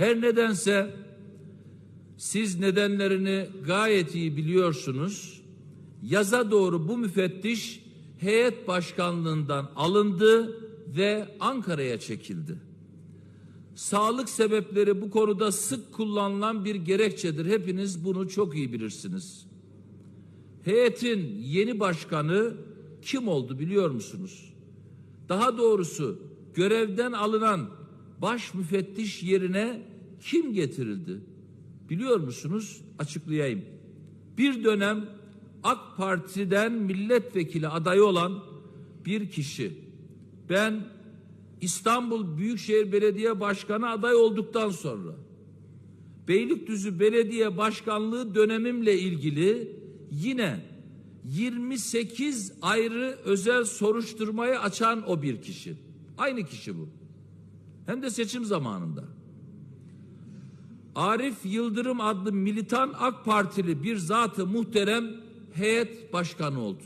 Her nedense siz nedenlerini gayet iyi biliyorsunuz. Yaza doğru bu müfettiş heyet başkanlığından alındı ve Ankara'ya çekildi. Sağlık sebepleri bu konuda sık kullanılan bir gerekçedir. Hepiniz bunu çok iyi bilirsiniz. Heyetin yeni başkanı kim oldu biliyor musunuz? Daha doğrusu görevden alınan baş müfettiş yerine kim getirildi? Biliyor musunuz? Açıklayayım. Bir dönem AK Parti'den milletvekili adayı olan bir kişi. Ben İstanbul Büyükşehir Belediye Başkanı aday olduktan sonra Beylikdüzü Belediye Başkanlığı dönemimle ilgili yine 28 ayrı özel soruşturmayı açan o bir kişi. Aynı kişi bu. Hem de seçim zamanında. Arif Yıldırım adlı militan AK Partili bir zatı muhterem heyet başkanı oldu.